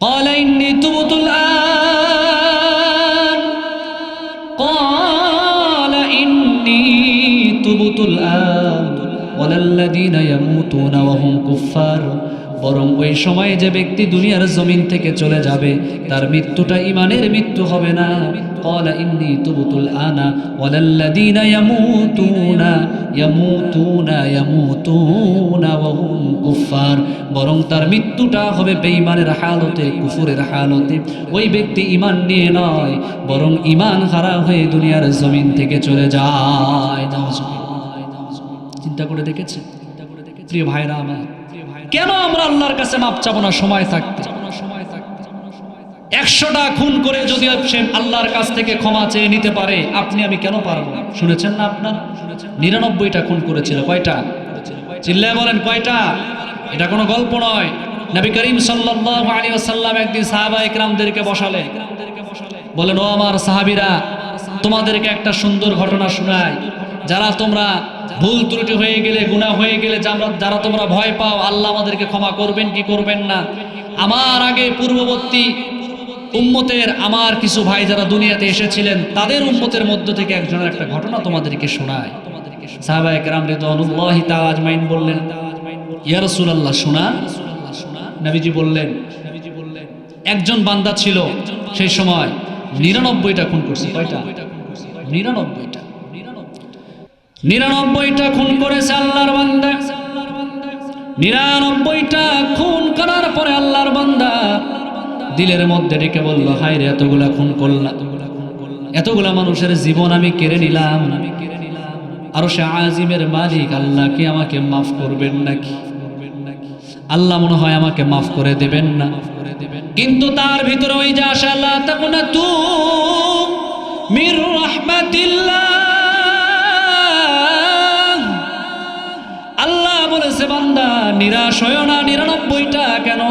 قال إني تبت الآن قال إني تبت الآن ولا الذين يموتون وهم كفار বরং ওই সময়ে যে ব্যক্তি দুনিয়ার জমিন থেকে চলে যাবে তার মৃত্যুটা ইমানের মৃত্যু হবে না قال إني تبت الآن ولا الذين ইয়ামুতুনা ইয়ামুতুনা ওয়া হুম বরং তার মৃত্যুটা হবে বেঈমানের হালতে, কুফুরের হালতে। ওই ব্যক্তি ইমান নিয়ে নয়, বরং ইমান হারা হয়ে দুনিয়ার জমিন থেকে চলে যায়। চিন্তা করে দেখেছে প্রিয় ভাইরা আমার, কেন আমরা আল্লাহর কাছে মাপ চাবো না? সময় থাকতে। একশোটা খুন করে যদি সে আল্লাহর কাছ থেকে ক্ষমা চেয়ে নিতে পারে, আপনি আমি কেন পারব? শুনেছেন না আপনার? নিরানব্বইটা খুন করেছিল। কয়টা? চিল্লায় বলেন, কয়টা? এটা কোনো গল্প নয়। নবী করিম ওয়াসাল্লাম একদিন সাহাবা একরামদেরকে বসালে বলেন, ও আমার সাহাবিরা, তোমাদেরকে একটা সুন্দর ঘটনা শোনাই। যারা তোমরা ভুল ত্রুটি হয়ে গেলে, গুনাহ হয়ে গেলে যারা তোমরা ভয় পাও, আল্লাহ আমাদেরকে ক্ষমা করবেন কি করবেন না? আমার আগে পূর্ববর্তী উম্মতের আমার কিছু ভাই যারা দুনিয়াতে এসেছিলেন, তাদের উম্মতের মধ্য থেকে একজনের একটা ঘটনা তোমাদেরকে শোনায় আজমাইন বললেন শোনা। নবীজি বললেন, একজন বান্দা ছিল, সেই সময় নিরানব্বইটা খুন করছে। কয়টা? নিরানব্বইটা। নিরানব্বইটা খুন করেছে আল্লাহর বান্দা। নিরানব্বইটা খুন করার পরে আল্লাহর বান্দা দিলের মধ্যে ডেকে বলল হাই রে, এতগুলা খুন করলাম এতগুলা মানুষের জীবন আমি কেড়ে নিলাম। আরও সে আজিমের মালিক, আল্লাহ কি আমাকে মাফ করবেন নাকি? আল্লাহ মনে হয় আমাকে মাফ করে দেবেন না। কিন্তু তার ভিতরে ওই যে আশা আল্লাহ তখন তু মির আল্লাহ বলেছে, বান্দা, নিরাশ হয় না, নিরানব্বইটা কেন?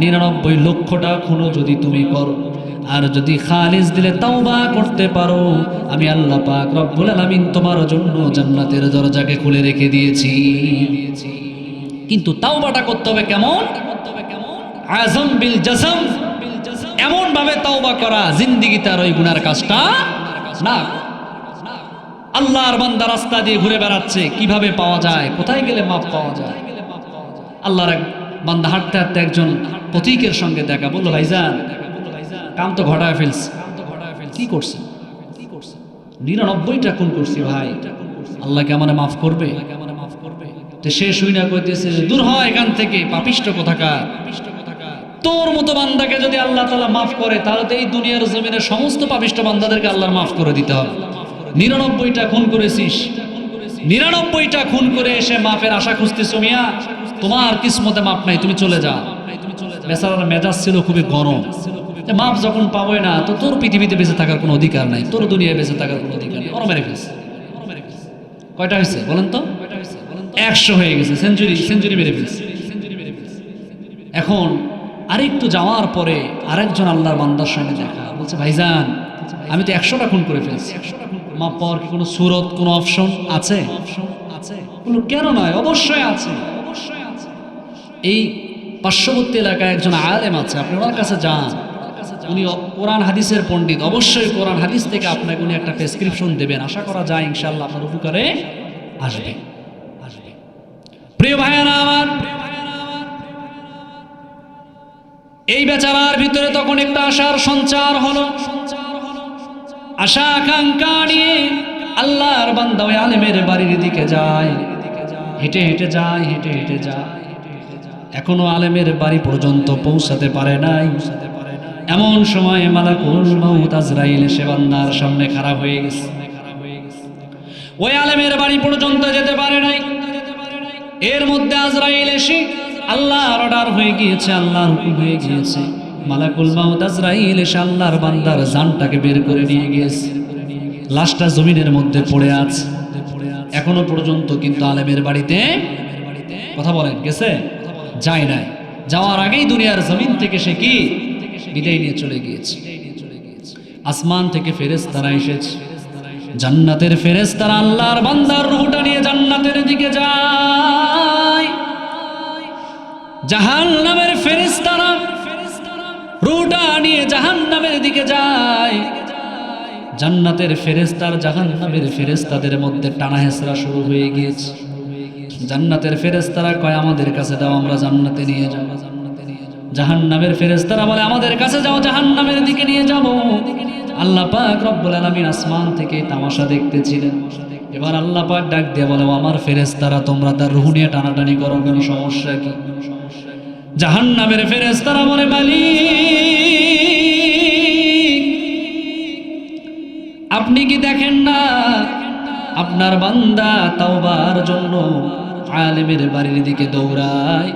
নিরানব্বই লক্ষটা খুনো যদি তুমি করো, আর যদি খালিজ দিলে তাওবা করতে পারো, আমি আল্লাহ পাক রব্বুল আলামিন তোমার জন্য জান্নাতের দরজাকে খুলে রেখে দিয়েছি। কিন্তু তাওবাটা করতে হবে কেমন? আজম বিল জাসম। এমন ভাবে তাওবা করা জিন্দিগি তার ওই গুনার কাজটা না। আল্লাহর বান্দা রাস্তা দিয়ে ঘুরে বেড়াচ্ছে, কীভাবে পাওয়া যায়, কোথায় গেলে মাপ পাওয়া যায়? আল্লাহর বান্দা হাঁটতে হাঁটতে একজন প্রতীকের সঙ্গে দেখা। বলল, ভাইজান, কাম তো ঘটায় ফেলছে। কি করছে নিরানব্বইটা খুন করছি ভাই। আল্লাহকে আমার মাফ করবে। সে শুই না করতেছে দূর হয় এখান থেকে, পাপিষ্ট কোথাকার? তোর মতো বান্দাকে যদি আল্লাহ তালা মাফ করে, তাহলে তো এই দুনিয়ার জমিনের সমস্ত পাপিষ্ট বান্দাদেরকে আল্লাহর মাফ করে দিতে হবে। নিরানব্বইটা খুন করেছিস? নিরানব্বইটা খুন করে এসে মাফের আশা খুঁজতেছ মিয়া? তোমার কিসমতে মাপ নাই, তুমি চলে যা বেচারার মেজাজ ছিল খুবই গরম। মাপ যখন পাবোই না, তো তোর পৃথিবীতে বেঁচে থাকার কোনো অধিকার নাই, তোর দুনিয়ায় বেঁচে থাকার কোনো অধিকার নেই। ওরা মেরে কয়টা হয়েছে বলেন তো? একশো হয়ে গেছে, সেঞ্চুরি সেঞ্চুরি মেরে ফেলছে। এখন আরেকটু যাওয়ার পরে আরেকজন আল্লাহর বান্দার সঙ্গে দেখা। বলছে, ভাইজান, আমি তো একশোটা খুন করে ফেলছি। মা পাওয়ার কি কোনো সুরত, কোনো অপশন আছে? বলল কেন নয়, অবশ্যই আছে। এই পার্শ্ববর্তী এলাকায় একজন আলেম আছে, আপনি ওনার কাছে যান। উনি কোরআন হাদিসের পণ্ডিত। অবশ্যই কোরআন হাদিস থেকে আপনাকে উনি একটা প্রেসক্রিপশন দেবেন। আশা করা যায় ইনশাল্লাহ আপনার উপকারে আসবে আসবে। প্রিয় ভাইয়ারা আমার, এই বেচারার ভিতরে তখন একটা আশার সঞ্চার হলো। আশা আকাঙ্ক্ষা নিয়ে আল্লাহর বান্দা ওই আলেমের বাড়ির দিকে যায়। হেঁটে হেঁটে যায়, হেঁটে হেঁটে যায়। এখনও আলেমের বাড়ি পর্যন্ত পৌঁছাতে পারে নাই। এমন সময় মালাকুল মাউত আজরাইল এসে বান্দার সামনে খারাপ হয়ে গেছে। ওই আলেমের বাড়ি পর্যন্ত যেতে পারে নাই। এর মধ্যে আজরাইল এসে আল্লাহর অর্ডার হয়ে গিয়েছে, আল্লাহর হুকুম হয়ে গিয়েছে। মালাকুল মাউত আজরাইল এসে আল্লাহর বান্দার জানটাকে বের করে নিয়ে গিয়েছে। লাশটা জমিনের মধ্যে পড়ে আছে। এখনও পর্যন্ত কিন্তু আলেমের বাড়িতে কথা বলেন, গেছে? যায় নাই। যাওয়ার আগেই দুনিয়ার জমিন থেকে সে কি? বিদায় নিয়ে চলে গিয়েছে। আসমান থেকে ফেরেস তারা এসেছে। জান্নাতের ফেরেস তারা আল্লাহর বান্দার রুহটা নিয়ে জান্নাতের দিকে যায়। জাহান নামের ফেরেস তারা নিয়ে জাহান্নামের দিকে যায়। জান্নাতের ফেরেস্তার জাহান জাহান্নামের ফেরেস্তাদের মধ্যে টানা হেসরা শুরু হয়ে গিয়েছে। জান্নাতের ফেরেস্তারা কয়, আমাদের কাছে দাও, আমরা জান্নাতে নিয়ে যাব। জাহান্নামের ফেরেস্তারা বলে, আমাদের কাছে যাও, জাহান্নামের দিকে নিয়ে যাব। আল্লাহ পাক রব্বুল আলামিন আসমান থেকে তামাশা দেখতেছিলেন। এবার আল্লাহ পাক ডাক দিয়ে বলে, "ও আমার ফেরেস্তারা তোমরা তার রুহু নিয়ে টানাটানি করো, কোনো সমস্যা কি? জাহান্নামের ফেরেস্তারা বলে, মালিক, আপনি কি দেখেন না আপনার বান্দা তাওবার জন্য আলেমের বাড়ির দিকে দৌড়ায়?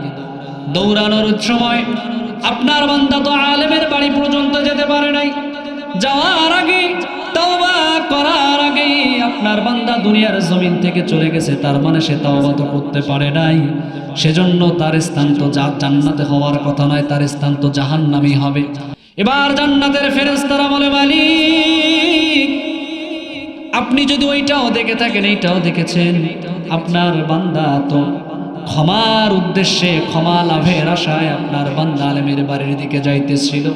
দৌড়ানোর সময় আপনার বান্দা তো আলেমের বাড়ি পর্যন্ত যেতে পারে নাই। যাওয়ার আগে আপনার বান্দা দুনিয়ার জমিন থেকে চলে গেছে, তার মানে সে তাওবা তো করতে পারে নাই। সেজন্য তার স্থান তো জান্নাতে হওয়ার কথা নয়, তার স্থান তো জাহান্নামই হবে। এবার জান্নাতের ফেরেশতারা বলে, মালিক, আপনি যদি ওইটাও দেখে থাকেন, এইটাও দেখেছেন, আপনার বান্দা তো ক্ষমার উদ্দেশ্যে, ক্ষমা লাভের আশায় আপনার বান্দা আলেমের বাড়ির দিকে যাইতেছিল।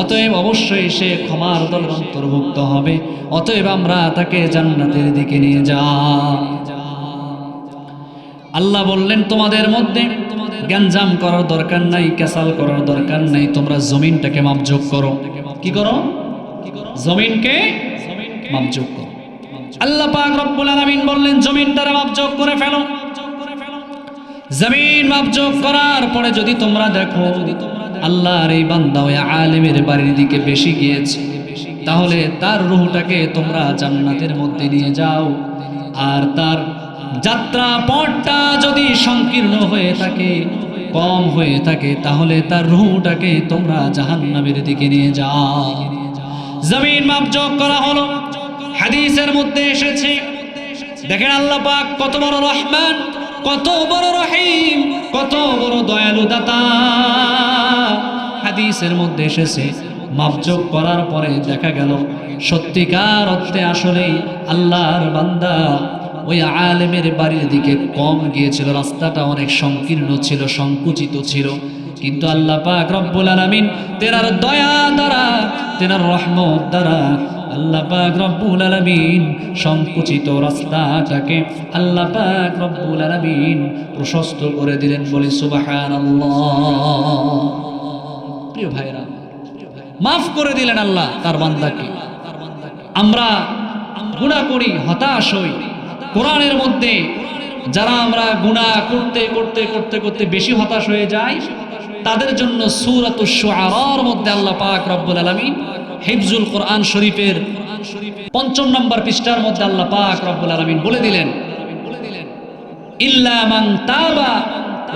অতএব অবশ্যই সে ক্ষমার দল অন্তর্ভুক্ত হবে। অতএব আমরা তাকে জান্নাতের দিকে নিয়ে যাই। আল্লাহ বললেন, তোমাদের মধ্যে গ্যাঞ্জাম করার দরকার নাই, ক্যাসাল করার দরকার নাই, তোমরা জমিনটাকে মাপযোগ করো। কি করো? জমিনকে মাপযোগ করো। আল্লাহ পাক রব্বুল আলামিন বললেন, জমিনটারে মাপযোগ করে ফেলো। জমিন মাপযোগ করার পরে যদি তোমরা দেখো আল্লাহর এই বান্দা ওই আলেমের বাড়ির দিকে বেশি গিয়েছে। তাহলে তার রুহটাকে তোমরা জান্নাতের মধ্যে নিয়ে যাও। আর তার যাত্রা পথটা যদি সংকীর্ণ হয়ে থাকে, কম হয়ে থাকে, তাহলে তার রুহটাকে তোমরা জাহান্নামের দিকে নিয়ে যাও। জমিন মাপযোগ করা হলো। হাদিসের মধ্যে এসেছে, দেখেন আল্লাহ পাক কত বড় রহমান, কত বড় রহিম, কত বড় দয়ালু দাতা। হাদিসের মধ্যে এসেছে মাপযোগ করার পরে দেখা গেল, সত্যিকার অর্থে আসলেই আল্লাহর বান্দা ওই আলেমের বাড়ির দিকে কম গিয়েছিল, রাস্তাটা অনেক সংকীর্ণ ছিল, সংকুচিত ছিল। কিন্তু আল্লাহ পাক রব্বুল আলামিন তেনার দয়া দ্বারা, তেনার রহমত দ্বারা আল্লাহ পাক রব্বুল আলামিন সংকুচিত রাস্তাটাকে আল্লাহ পাক রব্বুল আলামিন প্রশস্ত করে দিলেন বলি সুবহানাল্লাহ। প্রিয় ভাইরা মাফ করে দিলেন আল্লাহ তার বান্দাকে। আমরা গুণা করি, হতাশ হই। কোরআনের মধ্যে যারা আমরা গুণা করতে করতে করতে করতে বেশি হতাশ হয়ে যাই, তাদের জন্য সুরাত শুআরার মধ্যে আল্লাহ পাক রব্বুল আলামিন হিফজুল কোরআন শরীফের পঞ্চম নম্বর পৃষ্ঠার মধ্যে আল্লাহ পাক রব্বুল আলামিন বলে দিলেন, ইল্লা মান তাবা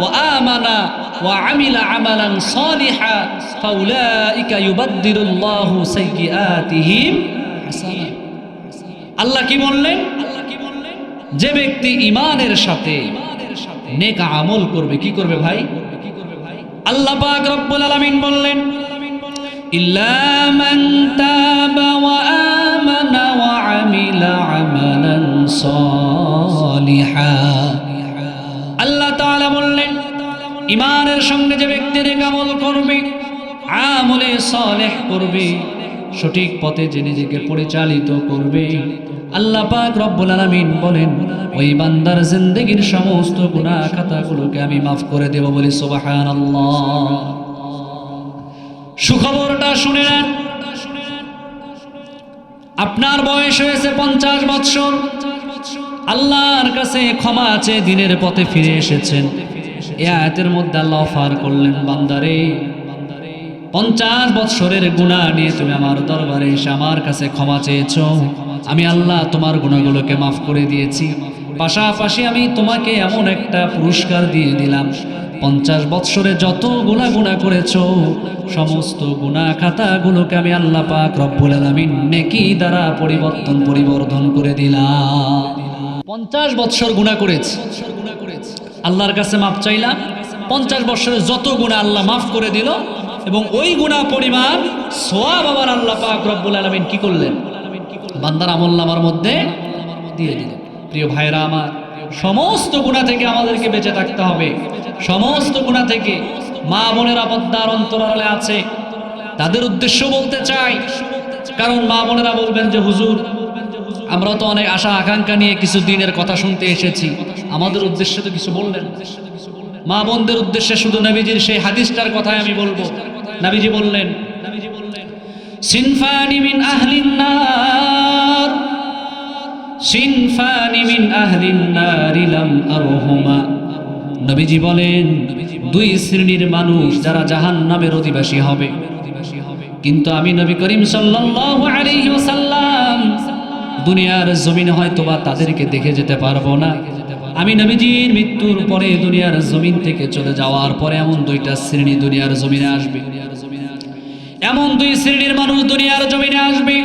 ওয়া আমানা ওয়া আমিলা আমালান সালিহা ফাউলাইকা ইউবাদদিলুল্লাহু সাইয়্যাতিহিম হাসানাত আল্লাহ কি বললেন? যে ব্যক্তি ইমানের সাথে নেক আমল করবে, কি করবে ভাই? আল্লাহ পাক রব্বুল আলামিন বললেন, ইল্লা মান তাবা ওয়া আমানা ওয়া আমিলা ইমানের সঙ্গে যে ব্যক্তি নেক আমল করবে, আমলে সালেহ করবে, সঠিক পথে যে নিজেকে পরিচালিত করবে। আল্লাহ পাক রব্বুল আলামিন বলেন, ওই বান্দার জিন্দেগীর সমস্ত গুনাহ খাতাগুলোকে আমি মাফ করে দেব বলি সুবহানাল্লাহ। সুখবরটা শুনে নেন। আপনার বয়স হয়েছে পঞ্চাশ বৎসর। আল্লাহর কাছে ক্ষমা আছে দিনের পথে ফিরে এসেছেন। এ আয়াতের মধ্যে আল্লাহ অফার করলেন, বান্দারে, পঞ্চাশ বৎসরের গুণা নিয়ে তুমি আমার দরবারে এসে আমার কাছে ক্ষমা চেয়েছ। আমি আল্লাহ তোমার গুণাগুলোকে মাফ করে দিয়েছি। পাশাপাশি আমি তোমাকে এমন একটা পুরস্কার দিয়ে দিলাম। পঞ্চাশ বৎসরে যত গুণা গুণা করেছ, সমস্ত গুণা খাতাগুলোকে আমি আল্লাহ পাক রব্বুল আলামিন নেকি দ্বারা পরিবর্তন, পরিবর্ধন করে দিলাম। পঞ্চাশ বৎসর গুণা করেছি। আল্লাহর কাছে মাপ চাইলাম। পঞ্চাশ বৎসরের যত গুণা আল্লাহ মাফ করে দিল এবং ওই গুণা পরিমাণ সোয়াব আবার আল্লাহ পাক রব্বুল আলমিন কি করলেন? বান্দার আমল নামার মধ্যে দিয়ে দিলেন। প্রিয় ভাইরা আমার, সমস্ত গুণা থেকে আমাদেরকে বেঁচে থাকতে হবে। সমস্ত গুণা থেকে মা বোনের আপদ্দার অন্তরালে আছে। তাদের উদ্দেশ্য বলতে চাই, কারণ মা বোনেরা বলবেন যে, হুজুর, আমরা তো অনেক আশা আকাঙ্ক্ষা নিয়ে কিছু দিনের কথা শুনতে এসেছি। আমাদের উদ্দেশ্যে তো কিছু বললেন। মা বোনদের উদ্দেশ্যে শুধু নবীজির সেই হাদিসটার কথাই আমি বলব। নবীজি বললেন, সিনফানি মিন আহলিন নার, সিনফানি মিন আহলিন নার লাম আরহুমা। নবীজি বলেন, দুই শ্রেণির মানুষ যারা জাহান্নামের অধিবাসী হবে। কিন্তু আমি নবী করিম সাল্লাল্লাহু আলাইহি ওয়াসাল্লাম, দুনিয়ার জমিনে হয়তো বা তাদেরকে দেখে যেতে পারব না। আমি নবীজির মৃত্যুর পরে দুনিয়ার জমিন থেকে চলে যাওয়ার পরে এমন দুইটা শ্রেণি দুনিয়ার জমিনে আসবে। এমন দুই শ্রেণির মানুষ দুনিয়ার জমিনে আসবে।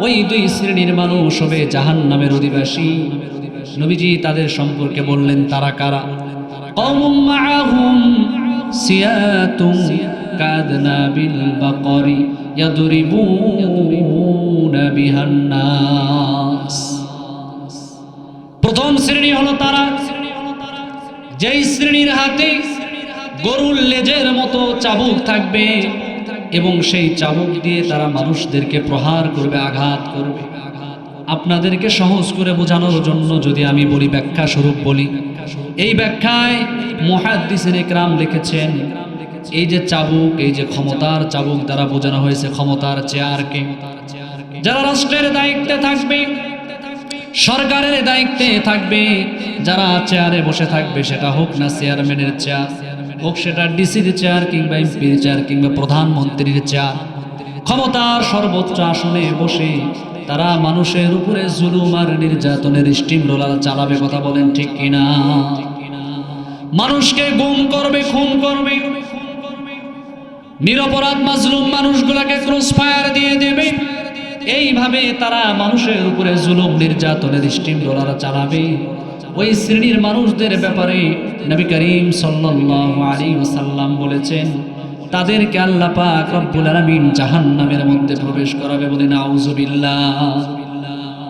ওই দুই শ্রেণির মানুষ অধিবাসী। তাদের সম্পর্কে বললেন, তারা কারা? বিহান নাস প্রথম শ্রেণি হলো তারা। যেই শ্রেণির হাতে গরুর লেজের মতো চাবুক থাকবে এবং সেই চাবুক দিয়ে তারা মানুষদেরকে প্রহার করবে, আঘাত করবে। আপনাদেরকে সহজ করে বোঝানোর জন্য যদি আমি বলি ব্যাখ্যা স্বরূপ বলি। এই ব্যাখ্যায় মহাদ্দিসের একরাম লিখেছেন, এই যে চাবুক, এই যে ক্ষমতার চাবুক দ্বারা বোঝানো হয়েছে ক্ষমতার চেয়ারকে। যারা রাষ্ট্রের দায়িত্বে থাকবে, সরকারের দায়িত্বে থাকবে, যারা চেয়ারে বসে থাকবে, সেটা হোক না চেয়ারম্যানের চেয়ার, হোক সেটা ডিসির চেয়ার কিংবা এমপির চেয়ার কিংবা প্রধানমন্ত্রীর চেয়ার, ক্ষমতার সর্বোচ্চ আসনে বসে তারা মানুষের উপরে জুলুম আর নির্যাতনের স্টিম রোলার চালাবে কথা বলেন ঠিক কিনা মানুষকে গুম করবে, খুন করবে। নিরপরাধ, মাজলুম মানুষগুলোকে ক্রস ফায়ার দিয়ে দেবে। এইভাবে তারা মানুষের উপরে জুলুম নির্যাতনের স্টিম রোলার চালাবে। ওই শ্রেণির মানুষদের ব্যাপারে নবী করিম ওয়াসাল্লাম বলেছেন, তাদেরকে আল্লাহ পাক রব্বুল আলামিন জাহান্নামের মধ্যে প্রবেশ করাবে বলে নাউজুবিল্লাহ।